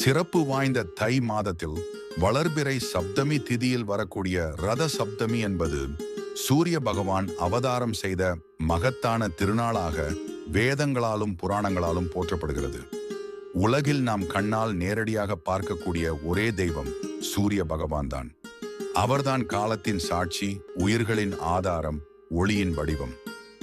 சிறப்பு வாய்ந்த தை மாதத்தில் வளர்பிறை சப்தமி திதியில் வரக்கூடிய ரத சப்தமி என்பது சூரிய பகவான் அவதாரம் செய்த மகத்தான திருநாளாக வேதங்களாலும் புராணங்களாலும் போற்றப்படுகிறது. உலகில் நாம் கண்ணால் நேரடியாக பார்க்கக்கூடிய ஒரே தெய்வம் சூரிய பகவான் தான் அவர்தான் காலத்தின் சாட்சி உயிர்களின் ஆதாரம் ஒளியின் வடிவம்.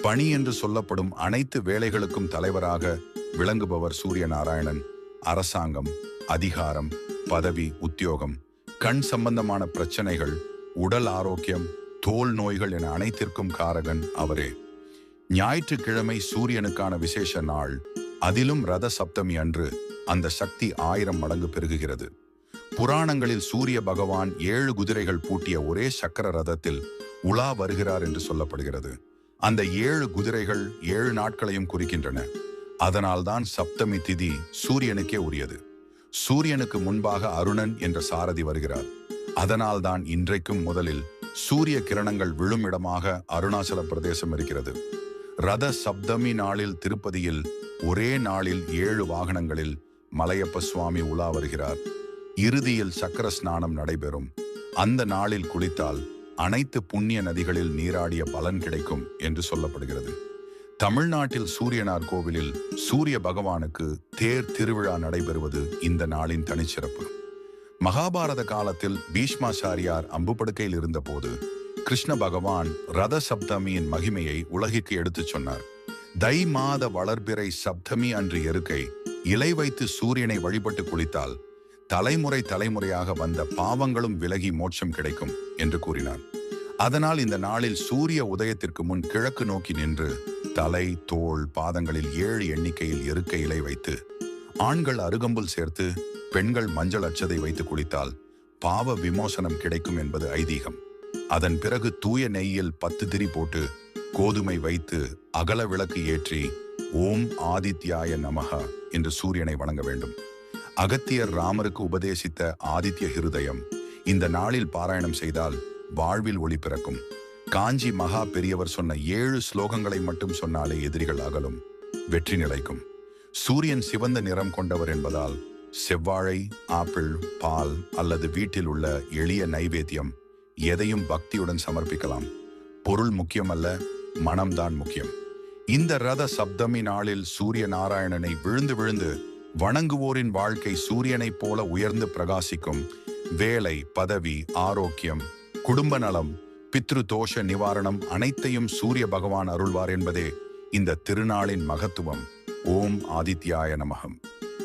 பணி என்று சொல்லப்படும் அனைத்து வேலைகளுக்கும் தலைவராக விளங்குபவர் சூரிய நாராயணன் அரசாங்கம் அதிகாரம் பதவி உத்தியோகம் கண் சம்பந்தமான பிரச்சனைகள் உடல் ஆரோக்கியம் தோல் நோய்கள் என அனைத்திற்கும் காரகன் அவரே. ஞாயிற்றுக்கிழமை சூரியனுக்கான விசேஷ நாள். அதிலும் ரத சப்தமி அன்று அந்த சக்தி ஆயிரம் மடங்கு பெருகுகிறது. புராணங்களில் சூரிய பகவான் ஏழு குதிரைகள் பூட்டிய ஒரே சக்கர ரதத்தில் உலா வருகிறார் என்று சொல்லப்படுகிறது. அந்த ஏழு குதிரைகள் ஏழு நாட்களையும் குறிக்கின்றன. அதனால்தான் சப்தமி திதி சூரியனுக்கே உரியது. சூரியனுக்கு முன்பாக அருணன் என்ற சாரதி வருகிறார். அதனால்தான் இன்றைக்கும் முதலில் சூரிய கிரணங்கள் விழும் இடமாக அருணாச்சல பிரதேசம் இருக்கிறது. ரத சப்தமி நாளில் திருப்பதியில் ஒரே நாளில் ஏழு வாகனங்களில் மலையப்ப சுவாமி உலா வருகிறார். இறுதியில் சக்கர ஸ்நானம் நடைபெறும். அந்த நாளில் குளித்தால் அனைத்து புண்ணிய நதிகளில் நீராடிய பலன் கிடைக்கும் என்று சொல்லப்படுகிறது. தமிழ்நாட்டில் சூரியனார் கோவிலில் சூரிய பகவானுக்கு தேர் திருவிழா நடைபெறுவது இந்த நாளின் தனிச்சிறப்பு. மகாபாரத காலத்தில் பீஷ்மாச்சாரியார் அம்புபடுக்கையில் இருந்தபோது கிருஷ்ண பகவான் ரத சப்தமியின் மகிமையை உலகிற்கு எடுத்துச் சொன்னார். தை மாத வளர்பிறை சப்தமி அன்று எருக்கை இலை வைத்து சூரியனை வழிபட்டு குளித்தால் தலைமுறை தலைமுறையாக வந்த பாவங்களும் விலகி மோட்சம் கிடைக்கும் என்று கூறினார். அதனால் இந்த நாளில் சூரிய உதயத்திற்கு முன் கிழக்கு நோக்கி நின்று தலை தோள் பாதங்களில் ஏழு எண்ணிக்கையில் எருக்க இலை வைத்து ஆண்கள் அருகம்புல் சேர்த்து பெண்கள் மஞ்சள் அச்சதை வைத்து குளித்தால் பாவ விமோசனம் கிடைக்கும் என்பது ஐதீகம். அதன் பிறகு தூய நெய்யில் பத்து திரி போட்டு கோதுமை வைத்து அகல விளக்கு ஏற்றி ஓம் ஆதித்யாய நமக என்று சூரியனை வணங்க வேண்டும். அகத்தியர் ராமருக்கு உபதேசித்த ஆதித்ய ஹிருதயம் இந்த நாளில் பாராயணம் செய்தால் வாழ்வில் ஒளி பிறக்கும். காஞ்சி மகா பெரியவர் சொன்ன ஏழு ஸ்லோகங்களை மட்டும் சொன்னாலே எதிரிகள் அகலும் வெற்றி நிலைக்கும். சூரியன் சிவந்த நிறம் கொண்டவர் என்பதால் செவ்வாழை ஆப்பிள் பால் அல்லது வீட்டில் உள்ள எளிய நைவேத்தியம் எதையும் பக்தியுடன் சமர்ப்பிக்கலாம். பொருள் முக்கியமல்ல மனம்தான் முக்கியம். இந்த ரத சப்தமி நாளில் சூரிய நாராயணனை விழுந்து விழுந்து வணங்குவோரின் வாழ்க்கை சூரியனைப் போல உயர்ந்து பிரகாசிக்கும். வேலை பதவி ஆரோக்கியம் குடும்ப நலம் பித்ரு தோஷ நிவாரணம் அனைத்தையும் சூரிய பகவான் அருள்வார் என்பதே இந்த திருநாளின் மகத்துவம். ஓம் ஆதித்யாய நமகம்.